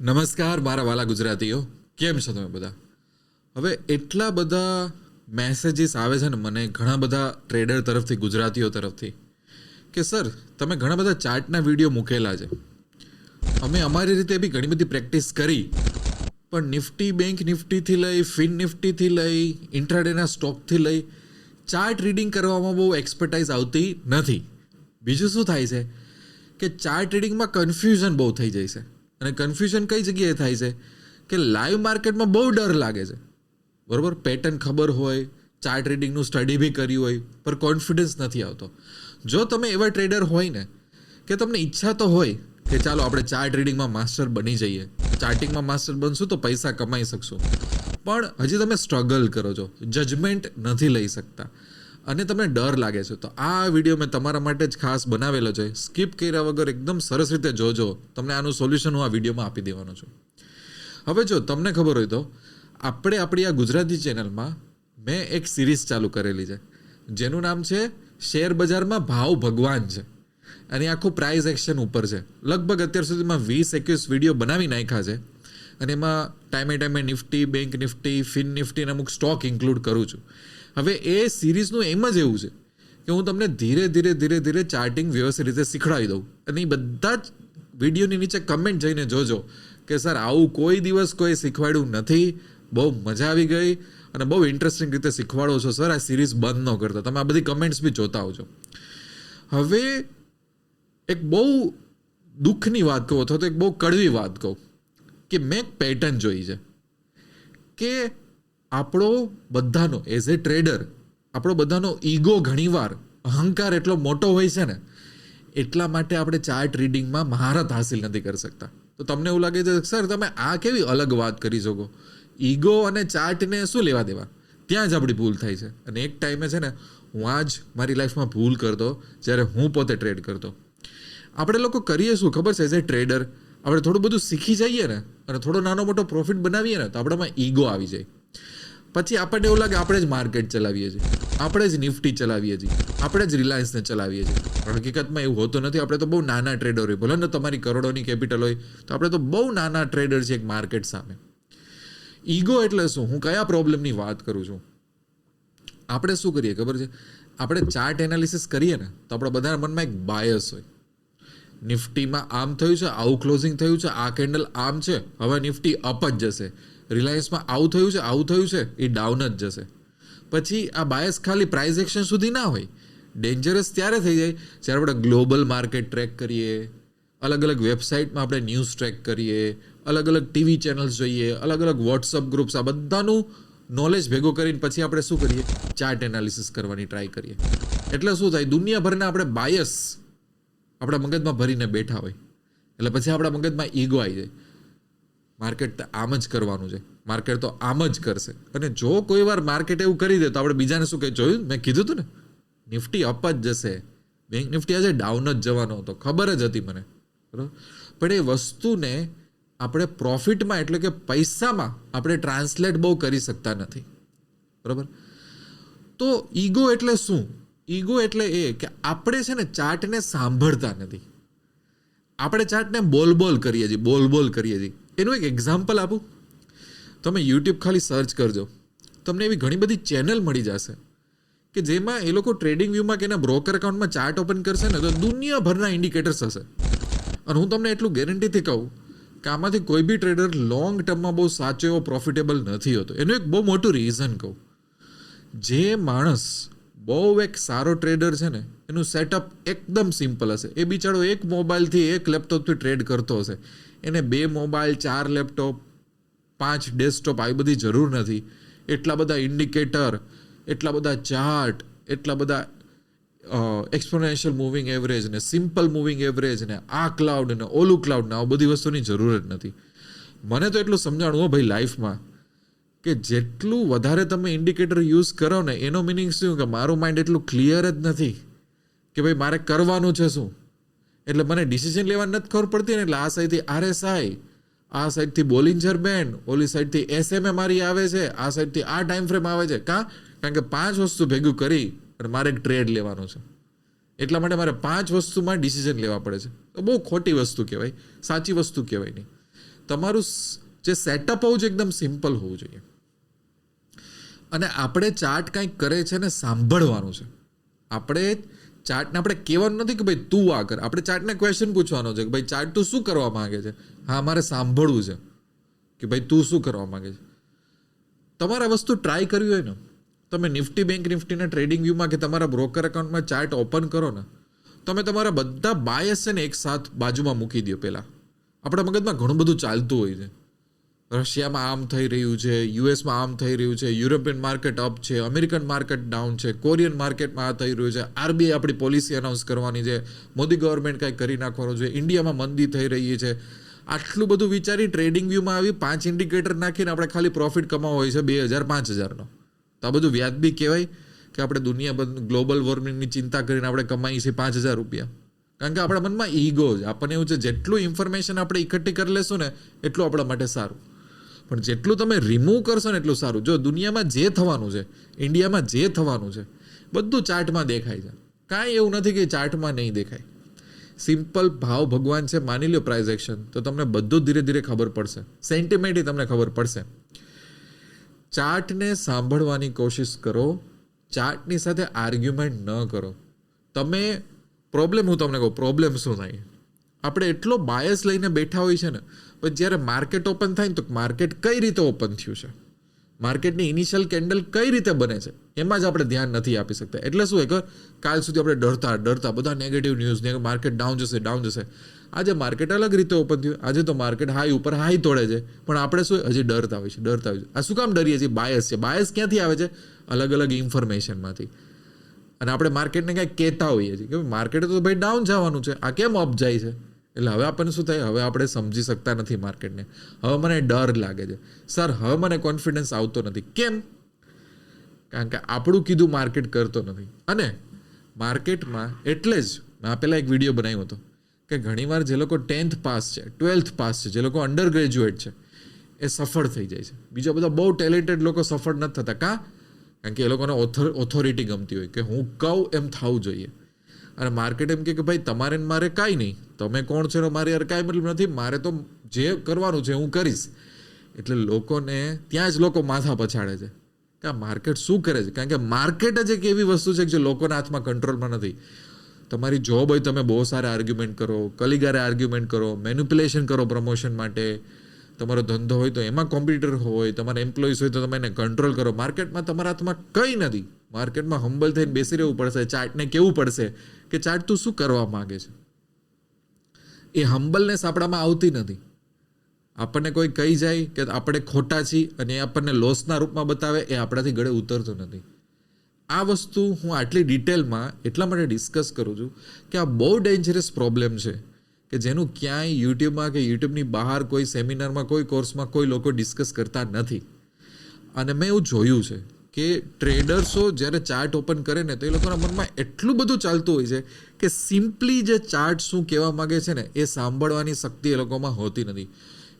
નમસ્કાર મારા વાલા ગુજરાતીઓ, કેમ છો તમે બધા? હવે એટલા બધા મેસેજીસ આવે છે ને મને ઘણા બધા ટ્રેડર તરફથી, ગુજરાતીઓ તરફથી, કે સર તમે ઘણા બધા ચાર્ટના વીડિયો મૂકેલા છે. અમે અમારી રીતે બી ઘણી બધી પ્રેક્ટિસ કરી, પણ નિફ્ટી બેંક નિફ્ટીથી લઈ ફિન નિફ્ટીથી લઈ ઇન્ટ્રાડેના સ્ટોકથી લઈ ચાર્ટ રીડિંગ કરવામાં બહુ એક્સપર્ટાઇઝ આવતી નથી. બીજું શું થાય છે? કે ચાર્ટ રીડિંગમાં કન્ફ્યુઝન બહુ થઈ જાય છે. અને કન્ફ્યુઝન કઈ જગ્યાએ થાય છે? કે લાઈવ માર્કેટમાં બહુ ડર લાગે છે. બરાબર? પેટર્ન ખબર હોય ચાર્ટ રીડિંગનું સ્ટડી બી કર્યું હોય, પર કોન્ફિડન્સ નથી આવતો. જો તમે એવા ટ્રેડર હોય ને, કે તમને ઈચ્છા તો હોય, કે ચાલો આપણે ચાર્ટ રીડિંગમાં માસ્ટર બની જઈએ. ચાર્ટિંગમાં માસ્ટર બનશું તો પૈસા કમાઈ શકશું. પણ હજી તમે સ્ટ્રગલ કરો છો. જજમેન્ટ નથી લઈ શકતા. અને તમને ડર લાગે છે. તો આ વીડિયો મેં તમારા માટે જ ખાસ બનાવેલો છે. સ્કીપ કર્યા વગર એકદમ સરસ રીતે જોજો. તમને આનું સોલ્યુશન હું આ વિડીયોમાં આપી દેવાનો છું. હવે જો તમને ખબર હોય તો, આપણે આપણી આ ગુજરાતી ચેનલમાં મેં એક સિરીઝ ચાલુ કરેલી છે. જેનું નામ છે શેર બજારમાં ભાવ ભગવાન છે. અને આખું પ્રાઇઝ એક્શન ઉપર છે. લગભગ અત્યાર સુધીમાં વીસ, એકવીસ વીડિયો બનાવી નાખ્યા છે. અને એમાં ટાઈમે ટાઈમે Nifty bank Nifty fin Nifty અને અમુક સ્ટોક ઇન્ક્લુડ કરું છું. હવે એ સિરીઝનું એમ જ એવું છે કે હું તમને ધીરે ધીરે ધીરે ધીરે ચાર્ટિંગ વ્યવસ્થિત રીતે શીખડાવી દઉં. અને એ બધા જ વિડીયોની નીચે કમેન્ટ જઈને જોજો કે સર આવું કોઈ દિવસ કોઈ શીખવાડ્યું નથી. બહુ મજા આવી ગઈ અને બહુ ઇન્ટરેસ્ટિંગ રીતે શીખવાડો છો સર આ સિરીઝ બંધ ન કરતા. તમે આ બધી કમેન્ટ્સ બી જોતા આવજો હવે એક બહુ દુઃખની વાત કહું અથવા તો એક બહુ કડવી વાત કહું કે મેં એક પેટર્ન જોઈ છે કે આપણો બધાનો એઝ એ ટ્રેડર આપણો બધાનો ઈગો ઘણીવાર, અહંકાર એટલો મોટો હોય છે ને, એટલા માટે આપણે ચાર્ટ રીડિંગમાં મહારત હાસિલ નથી કરી શકતા. તો તમને એવું લાગે છે, સર, તમે આ કેવી અલગ વાત કરી શકો? ઈગો અને ચાર્ટને શું લેવા દેવા? ત્યાં જ આપણી ભૂલ થાય છે. અને એક ટાઈમે છે ને, હું આ જ મારી લાઈફમાં ભૂલ કરતો, જ્યારે હું પોતે ટ્રેડ કરતો. આપણે લોકો કરીએ શું? ખબર છે એઝ એ ટ્રેડર આપણે થોડું બધું શીખી જઈએ ને, અને થોડો નાનો મોટો પ્રોફિટ બનાવીએ ને, તો આપણામાં ઈગો આવી જાય. પછી આપણને એવું લાગે આપણે જ માર્કેટ ચલાવીએ છીએ. આપણે જ નિફ્ટી ચલાવીએ છીએ. આપણે જ રિલાયન્સને ચલાવીએ છીએ. હકીકતમાં એવું હોતું નથી. આપણે તો બહુ નાના ટ્રેડર હોય. ભલે ને તમારી કરોડોની કેપિટલ હોય, તો આપણે તો બહુ નાના ટ્રેડર છે એક માર્કેટ સામે. ઈગો એટલે શું? હું કયા પ્રોબ્લેમની વાત કરું છું? આપણે શું કરીએ? ખબર છે? આપણે ચાર્ટ એનાલિસિસ કરીએ ને, તો આપણા બધાના મનમાં એક બાયસ હોય. નિફ્ટીમાં આમ થયું છે, આવું ક્લોઝિંગ થયું છે, આ કેન્ડલ આમ છે, હવે નિફ્ટી અપ જ જશે. રિલાયન્સમાં આવું થયું છે, આવું થયું છે, એ ડાઉન જ જશે. પછી આ બાયસ ખાલી પ્રાઇઝ એક્શન સુધી ના હોય. ડેન્જરસ ત્યારે થઈ જાય, જ્યારે આપણે ગ્લોબલ માર્કેટ ટ્રેક કરીએ અલગ અલગ વેબસાઇટમાં આપણે ન્યૂઝ ટ્રેક કરીએ અલગ અલગ ટીવી ચેનલ્સ જોઈએ અલગ અલગ વોટ્સઅપ ગ્રુપ્સ આ બધાનું નોલેજ ભેગો કરીને પછી આપણે શું કરીએ? ચાર્ટ એનાલિસિસ કરવાની ટ્રાય કરીએ. એટલે શું થાય? દુનિયાભરના આપણે બાયસ આપણા મગજમાં ભરીને બેઠા હોય. એટલે પછી આપણા મગજમાં ઈગો આવી જાય. માર્કેટ આમ જ કરવાનું છે. માર્કેટ તો આમ જ કરશે. અને જો કોઈ વાર માર્કેટ એવું કરી દે તો આપણે બીજાને શું કહે? જોયું? મેં કીધું હતું ને? નિફ્ટી અપ જ જશે. બેંક નિફ્ટી આજે ડાઉન જ જવાનો હતો. ખબર જ હતી મને. બરાબર? પણ એ વસ્તુને આપણે પ્રોફિટમાં એટલે કે પૈસામાં આપણે ટ્રાન્સલેટ બહુ કરી શકતા નથી. બરાબર? તો ઈગો એટલે શું? ઈગો એટલે એ કે આપણે છે ને ચાર્ટને સાંભળતા નથી. આપણે ચાર્ટને બોલ બોલ કરીએ છીએ, બોલ બોલ કરીએ છીએ. એનું એક એક્ઝામ્પલ આપું? તમે યુટ્યુબ ખાલી સર્ચ કરજો. તમને એવી ઘણી બધી ચેનલ મળી જશે કે જેમાં એ લોકો ટ્રેડિંગ વ્યૂમાં કે એના બ્રોકર એકાઉન્ટમાં ચાર્ટ ઓપન કરશે ને તો દુનિયાભરના ઇન્ડિકેટર્સ હશે. અને હું તમને એટલું ગેરંટીથી કહું કે આમાંથી કોઈ બી ટ્રેડર લોંગ ટર્મમાં બહુ સાચો એવો પ્રોફિટેબલ નથી હોતો. એનું એક બહુ મોટું રીઝન કહું. જે માણસ બહુ એક સારો ટ્રેડર છે ને, એનું સેટઅપ એકદમ સિમ્પલ હશે. એ બિચારો એક મોબાઈલથી એક લેપટોપથી ટ્રેડ કરતો હશે. એને બે મોબાઈલ ચાર લેપટોપ પાંચ ડેસ્કટોપ આવી બધી જરૂર નથી. એટલા બધા ઇન્ડિકેટર એટલા બધા ચાર્ટ એટલા બધા એક્સપોનેન્શિયલ મૂવિંગ એવરેજ ને સિમ્પલ મૂવિંગ એવરેજ ને, આ ક્લાઉડ ને, ઓલું ક્લાઉડ ને, આ બધી વસ્તુની જરૂર જ નથી. મને તો એટલું સમજાણું હો ભાઈ લાઈફમાં કે જેટલું વધારે તમે ઇન્ડિકેટર યુઝ કરો ને, એનો મિનિંગ શું? કે મારું માઇન્ડ એટલું ક્લિયર જ નથી કે ભાઈ મારે કરવાનું છે શું? એટલે મને ડિસિઝન લેવાની નથી ખબર પડતી ને, એટલે આ સાઈડથી આરએસઆઈ આ સાઈડથી બોલિંજર બેન્ડ ઓલી સાઈડથી એસએમએ મારી આવે છે, આ સાઈડથી આ ટાઈમ ફ્રેમ આવે છે. કાં? કારણ કે પાંચ વસ્તુ ભેગું કરી અને મારે એક ટ્રેડ લેવાનો છે. એટલા માટે મારે પાંચ વસ્તુમાં ડિસિઝન લેવા પડે છે. તો બહુ ખોટી વસ્તુ કહેવાય, સાચી વસ્તુ કહેવાય નહીં. તમારું જે સેટઅપ હોવું જોઈએ, એકદમ સિમ્પલ હોવું જોઈએ. અને આપણે ચાર્ટ કંઈક કરે છે ને સાંભળવાનું છે. આપણે ચાર્ટને આપણે કહેવાનું નથી કે ભાઈ તું આ કર. આપણે ચાર્ટને ક્વેશ્ચન પૂછવાનો છે કે ભાઈ ચાર્ટ તું શું કરવા માંગે છે? હા, મારે સાંભળવું છે કે ભાઈ તું શું કરવા માંગે છે? તમારે વસ્તુ ટ્રાય કરવી હોય ને, તમે નિફ્ટી બેંક, નિફ્ટીના ટ્રેડિંગ વ્યૂમાં કે તમારા બ્રોકર એકાઉન્ટમાં ચાર્ટ ઓપન કરો ને, તમે તમારા બધા બાયસ છે ને એક સાથ બાજુમાં મૂકી દો પહેલાં. આપણા મગજમાં ઘણું બધું ચાલતું હોય છે. રશિયામાં આમ થઈ રહ્યું છે, યુએસમાં આમ થઈ રહ્યું છે, યુરોપિયન માર્કેટ અપ છે, અમેરિકન માર્કેટ ડાઉન છે, કોરિયન માર્કેટમાં આ થઈ રહ્યું છે, આરબીઆઈ આપણી પોલિસી અનાઉન્સ કરવાની છે, મોદી ગવર્મેન્ટ કાંઈ કરી નાખવાનું છે, ઇન્ડિયામાં મંદી થઈ રહી છે. આટલું બધું વિચારી ટ્રેડિંગ વ્યૂમાં આવી, પાંચ ઇન્ડિકેટર નાખીને આપણે ખાલી પ્રોફિટ કમાવો હોય છે, બે હજાર, પાંચ હજારનો. તો આ બધું વ્યાજબી કહેવાય કે આપણે દુનિયા બધું ગ્લોબલ વોર્મિંગની ચિંતા કરીને આપણે કમાઈએ છીએ પાંચ હજાર રૂપિયા. કારણ કે આપણા મનમાં ઈગો જ, આપણને એવું છે, જેટલું ઇન્ફોર્મેશન આપણે એકઠી કરી લેશું ને, એટલું આપણા માટે સારું. પણ જેટલું તમે રિમૂવ કરશો ને એટલું સારું. જો દુનિયામાં જે થવાનું છે, ઇન્ડિયામાં જે થવાનું છે, બધું ચાર્ટમાં દેખાય છે. કાંઈ એવું નથી કે ચાર્ટમાં નહીં દેખાય. સિમ્પલ ભાવ ભગવાન છે, માની લો પ્રાઇઝ એક્શન તો તમને બધું ધીરે ધીરે ખબર પડશે. સેન્ટિમેન્ટલી તમને ખબર પડશે. ચાર્ટને સાંભળવાની કોશિશ કરો. ચાર્ટની સાથે આર્ગ્યુમેન્ટ ન કરો. તમે પ્રોબ્લેમ હું તમને કહું પ્રોબ્લેમ શું થાય? આપણે એટલો બાયસ લઈને બેઠા હોય છે ને પણ જ્યારે માર્કેટ ઓપન થાય ને તો માર્કેટ કઈ રીતે ઓપન થયું છે? માર્કેટની ઇનિશિયલ કેન્ડલ કઈ રીતે બને છે? એમાં જ આપણે ધ્યાન નથી આપી શકતા. એટલે શું એક, કાલ સુધી આપણે ડરતા ડરતા બધા નેગેટિવ ન્યૂઝ માર્કેટ ડાઉન જશે ડાઉન જશે. આજે માર્કેટ અલગ રીતે ઓપન થયું. આજે તો માર્કેટ હાઈ ઉપર હાઈ તોડે છે. પણ આપણે શું, હજી ડરતા હોય છે ડરતા હોય છે આ શું કામ ડરીએ છીએ? બાયસ છે. બાયસ ક્યાંથી આવે છે? અલગ અલગ ઇન્ફોર્મેશનમાંથી અને આપણે માર્કેટને કાંઈક કહેતા હોઈએ છીએ કે માર્કેટ તો ભાઈ ડાઉન જવાનું છે. આ કેમ અપ જાય છે? એટલે હવે આપણને શું થાય? હવે આપણે સમજી શકતા નથી માર્કેટને. હવે મને ડર લાગે છે. સર, હવે મને કોન્ફિડન્સ આવતો નથી. કેમ? કારણ કે આપણું કીધું માર્કેટ કરતો નથી. અને માર્કેટમાં એટલે જ મેં આ પહેલાં એક વીડિયો બનાવ્યો હતો કે ઘણીવાર જે લોકો ટેન્થ પાસ છે, ટ્વેલ્થ પાસ છે, જે લોકો અંડર ગ્રેજ્યુએટ છે, એ સફળ થઈ જાય છે. બીજા બધા બહુ ટેલેન્ટેડ લોકો સફળ નથી થતા. કાં? કારણ કે એ લોકોને ઓથોર ઓથોરિટી ગમતી હોય કે હું કહું એમ થવું જોઈએ. અને માર્કેટ એમ કે ભાઈ, તમારે મારે કાંઈ નહીં. તમે કોણ છો મારે યાર કાંઈ મતલબ નથી. મારે તો જે કરવાનું છે હું કરીશ. એટલે લોકોને ત્યાં જ લોકો માથા પછાડે છે. કે માર્કેટ શું કરે છે? કારણ કે માર્કેટ જ એક એવી વસ્તુ છે કે જે લોકોના હાથમાં કંટ્રોલમાં નથી. તમારી જોબ હોય, તમે બહુ સારા આર્ગ્યુમેન્ટ કરો, કલીગારે આર્ગ્યુમેન્ટ કરો મેન્યુપ્યુલેશન કરો પ્રમોશન માટે. તમારો ધંધો હોય તો એમાં કોમ્પ્યુટર હોય, તમારા એમ્પ્લોઈઝ હોય તો તમે એને કંટ્રોલ કરો. માર્કેટમાં તમારા હાથમાં કંઈ નથી. માર્કેટમાં હંબલ થઈને બેસી રહેવું પડશે, ચાર્ટને કેવું પડશે કે ચાર્ટ તું શું કરવા માગે છે? એ હમ્બલનેસ આપણામાં આવતી નથી. આપણને કોઈ કહી જાય કે આપણે ખોટા છીએ અને એ આપણને લોસના રૂપમાં બતાવે, એ આપણાથી ગળે ઉતરતું નથી. આ વસ્તુ હું આટલી ડિટેલમાં એટલા માટે ડિસ્કસ કરું છું કે આ બહુ ડેન્જરસ પ્રોબ્લેમ છે કે જેનું ક્યાંય યુટ્યુબમાં કે યુટ્યુબની બહાર કોઈ સેમિનારમાં, કોઈ કોર્સમાં કોઈ લોકો ડિસ્કસ કરતા નથી. અને મેં એવું જોયું છે કે ટ્રેડર્સો જ્યારે ચાર્ટ ઓપન કરે ને, તો એ લોકોના મનમાં એટલું બધું ચાલતું હોય છે કે સિમ્પલી જે ચાર્ટ શું કહેવા માગે છે ને, એ સાંભળવાની શક્તિ એ લોકોમાં હોતી નથી.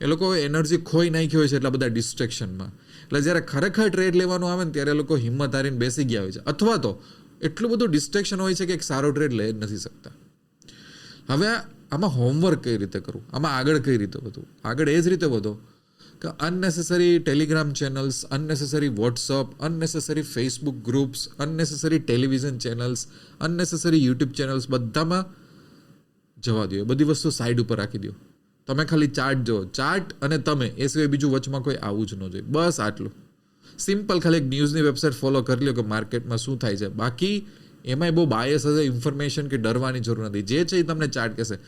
એ લોકો એનર્જી ખોઈ નાખી હોય છે એટલા બધા ડિસ્ટ્રેક્શનમાં એટલે જ્યારે ખરેખર ટ્રેડ લેવાનું આવે ને, ત્યારે એ લોકો હિંમત હારીને બેસી ગયા હોય છે. અથવા તો એટલું બધું ડિસ્ટ્રેક્શન હોય છે કે એક સારો ટ્રેડ લઈ જ નથી શકતા. હવે આમાં હોમવર્ક કઈ રીતે કરવું આમાં આગળ કઈ રીતે વધવું આગળ એ જ રીતે વધો. કે unnecessary Telegram channels unnecessary WhatsApp unnecessary Facebook groups unnecessary television channels unnecessary YouTube channels બધામાં જવા દો બધી વસ્તુ સાઈડ ઉપર રાખી દો તમે ખાલી ચાર્ટ જો ચાર્ટ અને તમે, એ સિવાય બીજું વચમાં કોઈ આવવું જ ન જોઈએ. બસ આટલું. સિમ્પલ ખાલી એક ન્યૂઝની વેબસાઇટ ફોલો કરી લો કે માર્કેટમાં શું થાય છે. બાકી, એમાંય બહુ બાયસ હશે ઇન્ફોર્મેશન કે ડરવાની જરૂર નથી. જે છે એ તમને ચાર્ટ કહેશે.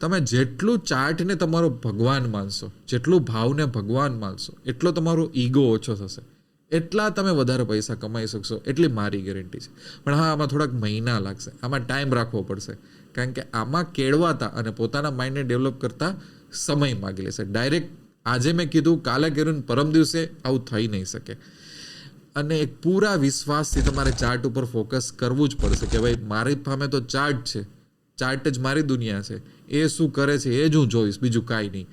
તમે જેટલું ચાર્ટને તમારો ભગવાન માનશો, જેટલું ભાવને ભગવાન માનશો, એટલો તમારો ઈગો ઓછો થશે. એટલા તમે વધારે પૈસા કમાઈ શકશો, એટલી મારી ગેરંટી છે. પણ હા, આમાં થોડાક મહિના લાગશે. આમાં ટાઈમ રાખવો પડશે. કારણ કે આમાં કેળવાતા અને પોતાના માઇન્ડને ડેવલપ કરતા સમય માગી લેશે. ડાયરેક્ટ આજે મેં કીધું, કાલે કર્યું પરમ દિવસે આવું થઈ નહીં શકે. અને એક પૂરા વિશ્વાસથી તમારે ચાર્ટ ઉપર ફોકસ કરવું જ પડશે કે ભાઈ, મારી સામે તો ચાર્ટ છે. ચાર્ટ જ મારી દુનિયા છે. એ શું કરે છે એ જ હું જોઈશ, બીજું કાંઈ નહીં.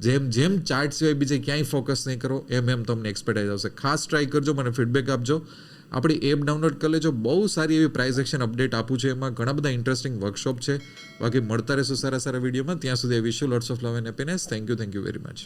જેમ જેમ ચાર્ટ સિવાય બીજે ક્યાંય ફોકસ નહીં કરો, એમ એમ તમને એક્સપર્ટાઇઝ આવશે. ખાસ ટ્રાય કરજો, મને ફીડબેક આપજો. આપણી એપ ડાઉનલોડ કરી લેજો. બહુ સારી એવી પ્રાઇઝ એક્શન અપડેટ આપું છે એમાં. ઘણા બધા ઇન્ટરેસ્ટિંગ વર્કશોપ છે. બાકી મળતા રહેશો સારા સારા વિડીયોમાં. ત્યાં સુધી wish you lots of love and happiness thank you thank you very much